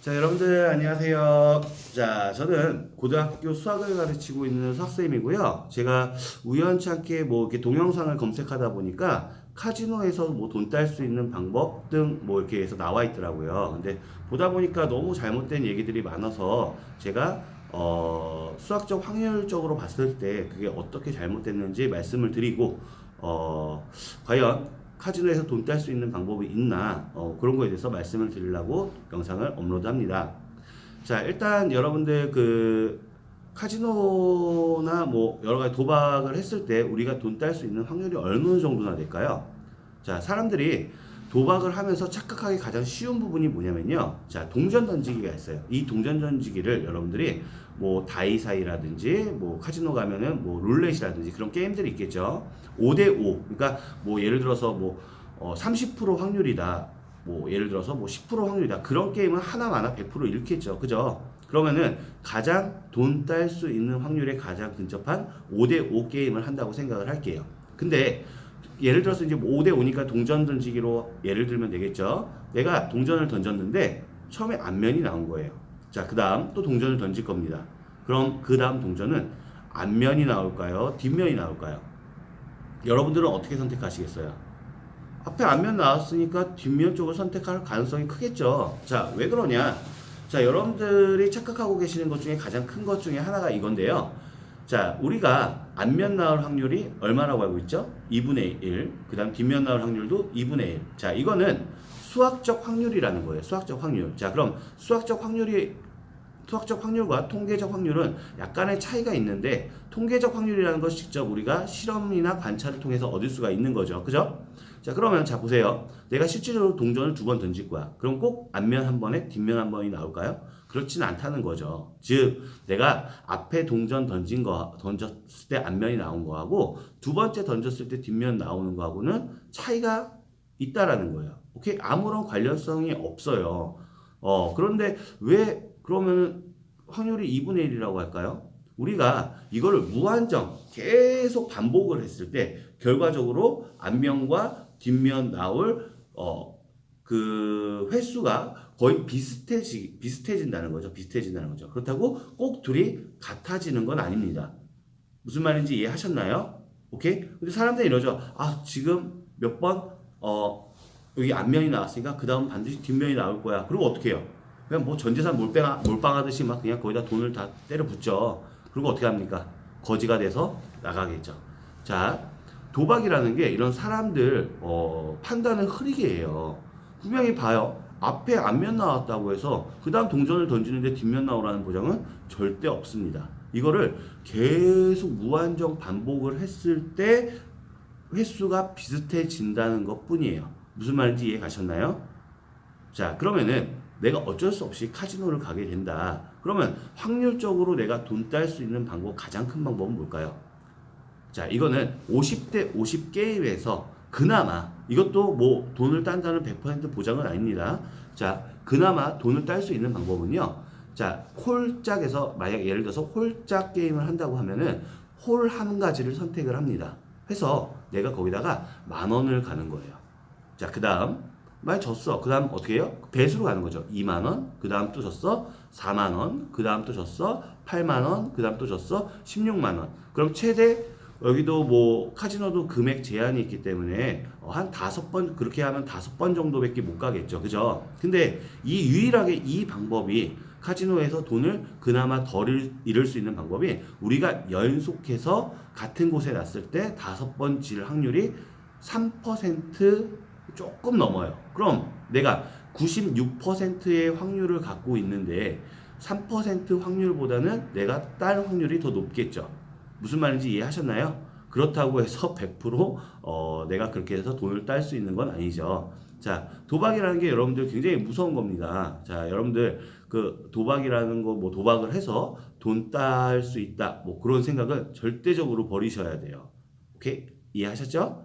자, 여러분들 안녕하세요. 자, 저는 고등학교 수학을 가르치고 있는 수학쌤이고요. 제가 우연찮게 뭐 이렇게 동영상을 검색하다 보니까 카지노에서 뭐 돈 딸 수 있는 방법 등 뭐 이렇게 해서 나와 있더라고요. 근데 보다 보니까 너무 잘못된 얘기들이 많아서 제가 어, 수학적 확률적으로 봤을 때 그게 어떻게 잘못됐는지 말씀을 드리고 어, 과연 카지노에서 돈 딸 수 있는 방법이 있나 어, 그런 거에 대해서 말씀을 드리려고 영상을 업로드합니다. 자 일단 여러분들 그 카지노나 뭐 여러 가지 도박을 했을 때 우리가 돈 딸 수 있는 확률이 어느 정도나 될까요? 자 사람들이 도박을 하면서 착각하기 가장 쉬운 부분이 뭐냐면요. 자 동전 던지기가 있어요. 이 동전 던지기를 여러분들이 뭐 다이사이라든지 뭐 카지노 가면은 뭐 룰렛이라든지 그런 게임들이 있겠죠. 5대5 그러니까 뭐 예를 들어서 뭐 어, 30% 확률이다. 뭐 예를 들어서 뭐 10% 확률이다. 그런 게임은 하나마나 100% 잃겠죠. 그죠? 그러면은 가장 돈 딸 수 있는 확률에 가장 근접한 5대5 게임을 한다고 생각을 할게요. 근데 예를 들어서 이제 5대 5니까 동전 던지기로 예를 들면 되겠죠. 내가 동전을 던졌는데 처음에 앞면이 나온 거예요. 자, 그 다음 또 동전을 던질 겁니다. 그럼 그 다음 동전은 앞면이 나올까요? 뒷면이 나올까요? 여러분들은 어떻게 선택하시겠어요? 앞에 앞면 나왔으니까 뒷면 쪽을 선택할 가능성이 크겠죠. 자, 왜 그러냐? 자, 여러분들이 착각하고 계시는 것 중에 가장 큰 것 중에 하나가 이건데요. 자, 우리가 앞면 나올 확률이 얼마라고 알고 있죠? 2분의 1. 그 다음 뒷면 나올 확률도 2분의 1. 자, 이거는 수학적 확률이라는 거예요. 수학적 확률. 자, 그럼 수학적 확률이 수학적 확률과 통계적 확률은 약간의 차이가 있는데 통계적 확률이라는 것 직접 우리가 실험이나 관찰을 통해서 얻을 수가 있는 거죠. 그죠? 자, 그러면 자 보세요. 내가 실질적으로 동전을 두 번 던질 거야. 그럼 꼭 앞면 한 번에 뒷면 한 번이 나올까요? 그렇진 않다는 거죠. 즉, 내가 앞에 동전 던진 거 던졌을 때 앞면이 나온 거하고 두 번째 던졌을 때 뒷면 나오는 거하고는 차이가 있다라는 거예요. 오케이? 아무런 관련성이 없어요. 어, 그런데 왜 그러면 확률이 2분의 1이라고 할까요? 우리가 이거를 무한정 계속 반복을 했을 때 결과적으로 앞면과 뒷면 나올 어그 횟수가 거의 비슷해지 비슷해진다는 거죠. 비슷해진다는 거죠. 그렇다고 꼭 둘이 같아지는 건 아닙니다. 무슨 말인지 이해하셨나요? 오케이? 근데 사람들이 이러죠. 아, 지금 몇 번, 어, 여기 앞면이 나왔으니까 그 다음 반드시 뒷면이 나올 거야. 그리고 어떻게 해요? 그냥 뭐 전재산 몰빵, 몰빵하듯이 막 그냥 거기다 돈을 다 때려 붙죠. 그리고 어떻게 합니까? 거지가 돼서 나가겠죠. 자, 도박이라는 게 이런 사람들, 어, 판단을 흐리게 해요. 분명히 봐요. 앞에 앞면 나왔다고 해서 그 다음 동전을 던지는데 뒷면 나오라는 보장은 절대 없습니다. 이거를 계속 무한정 반복을 했을 때 횟수가 비슷해진다는 것 뿐이에요. 무슨 말인지 이해 가셨나요? 자, 그러면은 내가 어쩔 수 없이 카지노를 가게 된다. 그러면 확률적으로 내가 돈 딸 수 있는 방법, 가장 큰 방법은 뭘까요? 자, 이거는 50대 50 게임에서 그나마 이것도 뭐 돈을 딴다는 100% 보장은 아닙니다. 자, 그나마 돈을 딸 수 있는 방법은요. 자, 홀짝에서 만약 예를 들어서 홀짝 게임을 한다고 하면은 홀 한 가지를 선택을 합니다. 해서 내가 거기다가 만 원을 가는 거예요. 자, 그다음 많이 졌어. 그 다음 어떻게 해요? 배수로 가는 거죠. 2만 원. 그 다음 또 졌어. 4만 원. 그 다음 또 졌어. 8만 원. 그 다음 또 졌어. 16만 원. 그럼 최대 여기도 뭐 카지노도 금액 제한이 있기 때문에 어, 한 다섯 번 그렇게 하면 다섯 번 정도밖에 못 가겠죠. 그죠? 근데 이 유일하게 이 방법이 카지노에서 돈을 그나마 덜 잃을 수 있는 방법이 우리가 연속해서 같은 곳에 놨을 때 다섯 번 질 확률이 3% 조금 넘어요. 그럼 내가 96%의 확률을 갖고 있는데 3% 확률보다는 내가 딸 확률이 더 높겠죠. 무슨 말인지 이해하셨나요? 그렇다고 해서 100% 어, 내가 그렇게 해서 돈을 딸 수 있는 건 아니죠. 자, 도박이라는 게 여러분들 굉장히 무서운 겁니다. 자, 여러분들 그 도박이라는 거 뭐 도박을 해서 돈 딸 수 있다. 뭐 그런 생각은 절대적으로 버리셔야 돼요. 오케이? 이해하셨죠?